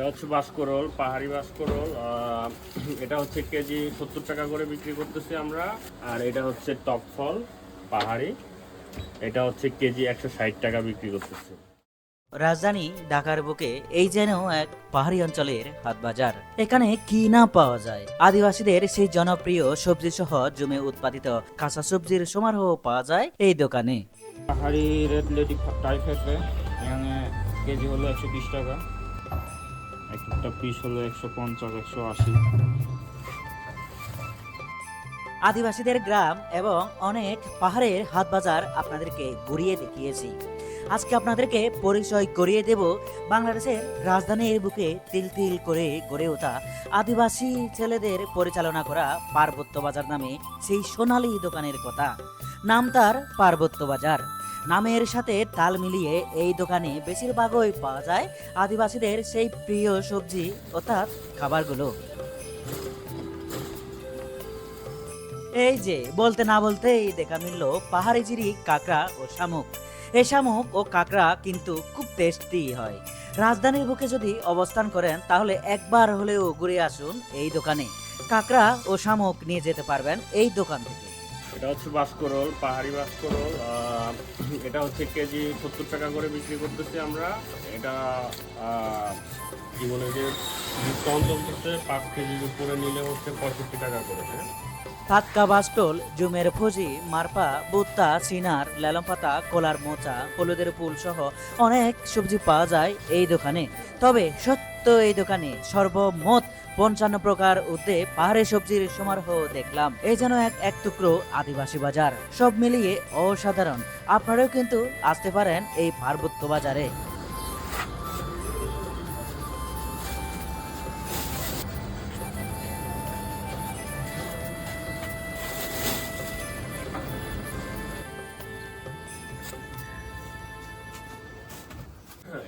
এটা হচ্ছে বাসকরল পাহাড়ি বাসকরল এটা হচ্ছে কেজি সত্তর টাকা করে বিক্রি করতেছি আমরা। আর এটা হচ্ছে টপ ফল পাহাড়ি। এটা হচ্ছে কেজি একশো ষাট টাকা বিক্রি করতেছি। রাজধানী ঢাকার বুকে এই যেন এক পাহাড়ি অঞ্চলের হাট বাজার। এখানে কি না পাওয়া যায়? আদিবাসীদের সেই জনপ্রিয় সবজি সহ জমে উৎপাদিত কাঁচা সবজির সমারোহ পাওয়া যায় এই দোকানে। পাহাড়ি রেড লেডি টাইপ এখানে কেজি হলো একশো বিশ টাকা। এক একটা পিস হলো একশো পঞ্চাশ, একশো আশি। আদিবাসীদের গ্রাম এবং অনেক পাহাড়ের হাট বাজার আপনাদেরকে ঘুরিয়ে দেখিয়েছি। আজকে আপনাদেরকে পরিচয় করিয়ে দেব বাংলাদেশের রাজধানীর বুকে তিল তিল করে গড়ে ওঠা আদিবাসী ছেলেদের পরিচালনা করা পার্বত্য বাজার নামে সেই সোনালী দোকানের কথা। নাম তার পার্বত্য বাজার। নামের সাথে তাল মিলিয়ে এই দোকানে বেশিরভাগই পাওয়া যায় আদিবাসীদের সেই প্রিয় সবজি, অর্থাৎ খাবারগুলো। এই যে, বলতে না বলতেই দেখা মিলল পাহাড়ি জিরি, কাঁকড়া ও শামুক। এই শামুক ও কাঁকড়া কিন্তু খুব টেস্টি হয়। রাজধানীর বুকে যদি অবস্থান করেন, তাহলে একবার হলেও ঘুরে আসুন এই দোকানে। কাঁকড়া ও শামুক নিয়ে যেতে পারবেন এই দোকান থেকে। এটা হচ্ছে বাসকরল পাহাড়ি বাসকরল এটা হচ্ছে কেজি সত্তর টাকা করে বিক্রি করতেছি আমরা। এটা কি বলে যে, ডিসকাউন্ট চলতেছে, পাঁচ কেজির উপরে নিলে হচ্ছে পঁয়ষট্টি টাকা করে হ্যাঁ? টাটকা বাস্টল জুমের ফজি মারপা, বুত্তা চিনার লালম পাতা, কলার মোচা, হলুদের ফুল সহ অনেক সবজি পাওয়া যায় এই দোকানে। তবে সত্য এই দোকানে সর্বমোট পঞ্চান্ন প্রকার উদ্দে পাহাড়ি সবজির সমারোহ দেখলাম। এই যেন এক এক টুকরো আদিবাসী বাজার। সব মিলিয়ে অসাধারণ। আপনারাও কিন্তু আসতে পারেন এই পার্বত্য বাজারে।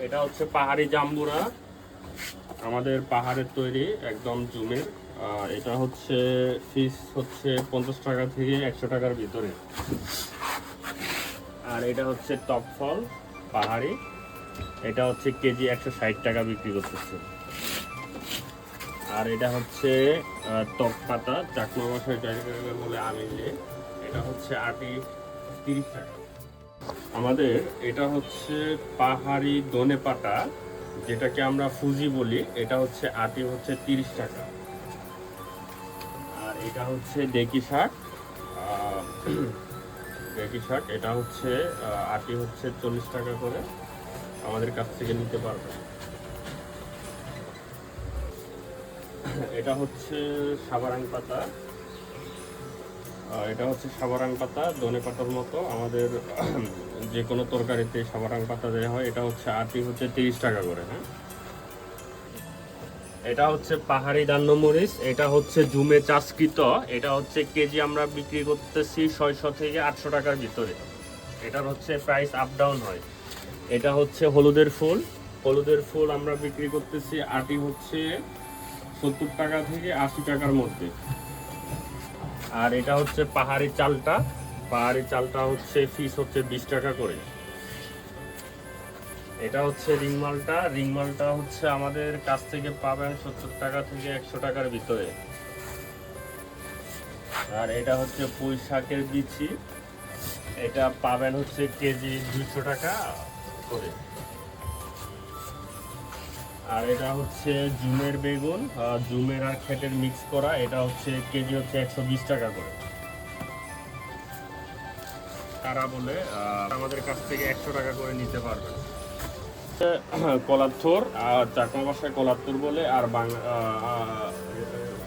এটা হচ্ছে পাহাড়ি জাম্বুরা। আমাদের পাহাড়ের তৈরি একদম জুমের। এটা হচ্ছে ফিস হচ্ছে পঞ্চাশ টাকা থেকে একশো টাকার ভিতরে। আর এটা হচ্ছে টপ ফল পাহাড়ি। এটা হচ্ছে কেজি একশো ষাট টাকা বিক্রি করতেছে। আর এটা হচ্ছে টক পাতা, চাকমা জায়গায় বলে আমিলে এটা হচ্ছে আটি তিরিশ টাকা। আমাদের এটা হচ্ছে পাহাড়ি দনে পাতা যেটাকে আমরা ফুজি বলি, এটা হচ্ছে আটি হচ্ছে তিরিশ টাকা। আর এটা হচ্ছে ডেকি শাক। ডেকি শাক, এটা হচ্ছে আটি হচ্ছে চল্লিশ টাকা করে। আমাদের কাছ থেকে নিতে পারবে। এটা হচ্ছে সাবারাং পাতা। এটা হচ্ছে সাবারাং পাতা ধনে পাতার মতো। আমাদের যে কোনো তরকারিতে সাবারাং পাতা দেওয়া হয়, এটা হচ্ছে আটি হচ্ছে তিরিশ টাকা করে হ্যাঁ? এটা হচ্ছে পাহাড়ি দান্নমরিচ এটা হচ্ছে জুমে চাষকৃত, এটা হচ্ছে কেজি আমরা বিক্রি করতেছি ছয়শো থেকে আটশো টাকার ভিতরে। এটার হচ্ছে প্রাইস আপ ডাউন হয়। এটা হচ্ছে হলুদের ফুল হলুদের ফুল আমরা বিক্রি করতেছি আটি হচ্ছে সত্তর টাকা থেকে আশি টাকার মধ্যে। আর এটা হচ্ছে পাহাড়ি চালটা পাহাড়ি চালটা হচ্ছে ফিস হচ্ছে বিশ টাকা করে। এটা হচ্ছে রিং মালটা। রিং হচ্ছে আমাদের কাছ থেকে পাবেন সত্তর টাকা থেকে একশো টাকার ভিতরে। আর এটা হচ্ছে পুঁই শাকের বিচি। এটা পাবেন হচ্ছে কেজি দুশো টাকা করে। আর এটা হচ্ছে জুমের বেগুন। জুমের আর খেটের মিক্স করা। এটা হচ্ছে কেজি হচ্ছে একশো বিশ টাকা করে। তারা বলে আমাদের কাছ থেকে একশো টাকা করে নিতে পারবেন কলার আর চাকমা ভাষায় কলার বলে, আর বাংলা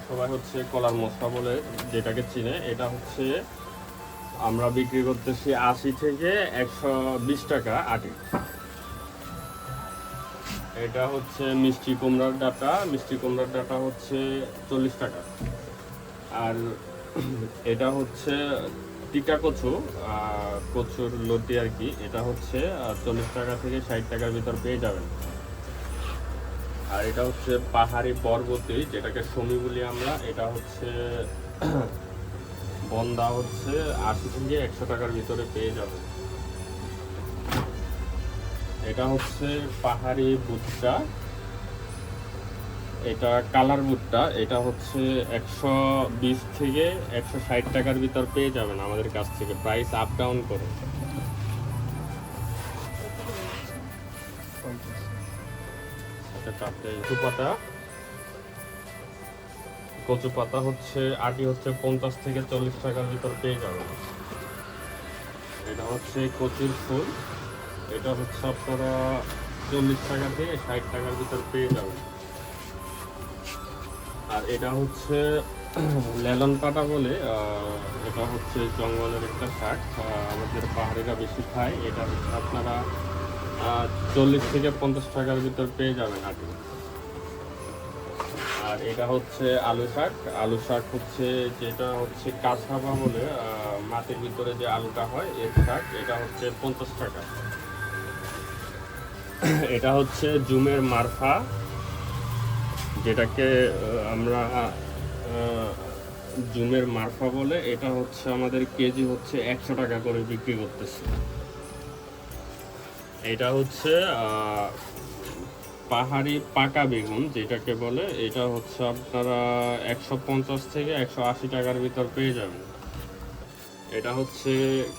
সবাই হচ্ছে কলার মশলা বলে যেটাকে চিনে, এটা হচ্ছে আমরা বিক্রি করতেছি আশি থেকে একশো বিশ টাকা আটি। এটা হচ্ছে মিষ্টি কুমড়ার ডাটা, মিষ্টি কুমড়ার ডাটা হচ্ছে চল্লিশ টাকা। আর এটা হচ্ছে টিকা কচু কচুর লতি আর কি, এটা হচ্ছে চল্লিশ টাকা থেকে ষাট টাকার ভিতর পেয়ে যাবেন। আর এটা হচ্ছে পাহাড়ি বরবতি যেটাকে সমী বলি আমরা। এটা হচ্ছে, বন্দা হচ্ছে আশি থেকে একশো টাকার ভিতরে পেয়ে যাবেন। এটা হচ্ছে পাহাড়ি ভুট্টা। এটা কালার বুটটা, এটা হচ্ছে একশো বিশ থেকে একশো ষাট টাকার ভিতর পেয়ে যাবেন আমাদের কাছ থেকে। প্রাইস আপ ডাউন করে। কচু পাতা হচ্ছে, আটি হচ্ছে পঞ্চাশ থেকে চল্লিশ টাকার ভিতর পেয়ে যাবেন। এটা হচ্ছে কচুর ফুল। এটা হচ্ছে আপনারা চল্লিশ টাকা থেকে ষাট টাকার ভিতর পেয়ে যাবেন। আর এটা হচ্ছে, লেলন পাটা বলে এটা হচ্ছে জঙ্গলের একটা শাক। আমাদের পাহাড়িরা বেশি খায়। এটা হচ্ছে আপনারা চল্লিশ থেকে পঞ্চাশ টাকার ভিতর পেয়ে যাবেন আটি আর এটা হচ্ছে আলু শাক। আলু শাক হচ্ছে, যেটা হচ্ছে কাছাবা বলে মাটির ভিতরে যে আলুটা হয়, এর শাক। এটা হচ্ছে পঞ্চাশ টাকা। এটা হচ্ছে জুমের মারফা। যেটাকে আমরা জুমের মারফা বলে, এটা হচ্ছে আমাদের কেজি হচ্ছে একশো টাকা করে বিক্রি করতেছে। এটা হচ্ছে পাহাড়ি পাকা বেগুন যেটাকে বলে, এটা হচ্ছে আপনারা একশো পঞ্চাশ থেকে একশো আশি টাকার ভিতর পেয়ে যাবেন। এটা হচ্ছে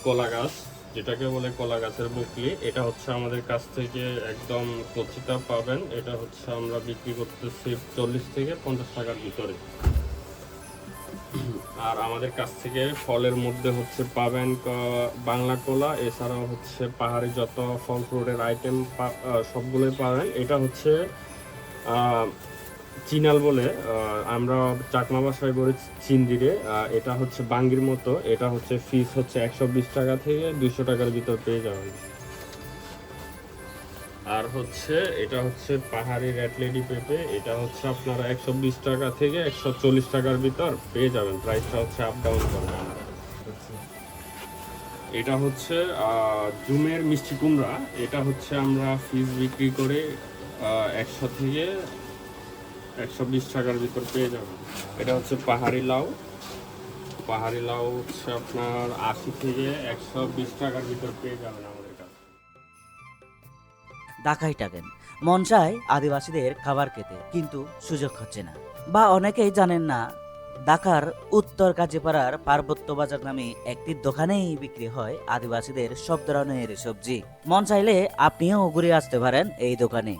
কলা গাছ। যেটাকে বলে কলা গাছের বুকলি, এটা হচ্ছে আমাদের কাছ থেকে একদম কচিটা পাবেন। এটা হচ্ছে আমরা বিক্রি করতেছি চল্লিশ থেকে পঞ্চাশ টাকার ভিতরে। আর আমাদের কাছ থেকে ফলের মধ্যে হচ্ছে পাবেন বাংলা কলা, এছাড়াও হচ্ছে পাহাড়ি যত ফল ফ্রুটের আইটেম সবগুলোই পাবেন। এটা হচ্ছে চিনাল বলে আমরা চাকমা বাসায় চিন্দিরে আহ, এটা হচ্ছে বাঙ্গির মতো এটা হচ্ছে ফিস হচ্ছে একশো বিশ টাকা থেকে দুশো টাকার ভিতর পেয়ে যাবেন। আর হচ্ছে এটা হচ্ছে পাহাড়ি রেড লেডি পেঁপে এটা হচ্ছে আপনারা একশো বিশ টাকা থেকে একশো চল্লিশ টাকার ভিতর পেয়ে যাবেন। প্রাইসটা হচ্ছে আপ ডাউন করবে এটা হচ্ছে জুমের মিষ্টি কুমড়া এটা হচ্ছে আমরা ফিস বিক্রি করে একশো থেকে একশো বিশ টাকার ভিতর পেয়ে যাবেন। এটা হচ্ছে পাহাড়ি লাউ। পাহাড়ি লাউ হচ্ছে আপনার আশি থেকে একশো বিশ টাকার ভিতর পেয়ে যাবেন আমাদের টাকেন। মন চায় আদিবাসীদের খাবার খেতে, কিন্তু সুযোগ হচ্ছে না। বা অনেকেই জানেন না, ঢাকার উত্তর কাজীপাড়ার পার্বত্য বাজার নামে একটি দোকানেই বিক্রি হয় আদিবাসীদের সব ধরনের সবজি। মন চাইলে আপনিও ঘুরে আসতে পারেন এই দোকানে।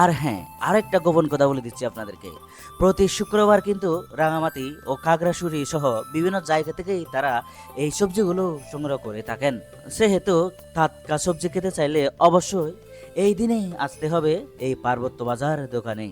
আর হ্যাঁ আরেকটা গোপন কথা বলে দিচ্ছি আপনাদেরকে। প্রতি শুক্রবার কিন্তু রাঙামাটি ও খাগড়াছড়ি সহ বিভিন্ন জায়গা থেকেই তারা এই সবজিগুলো সংগ্রহ করে থাকেন। সেহেতু টাটকা সবজি খেতে চাইলে অবশ্যই এই দিনেই আসতে হবে এই পার্বত্য বাজার দোকানে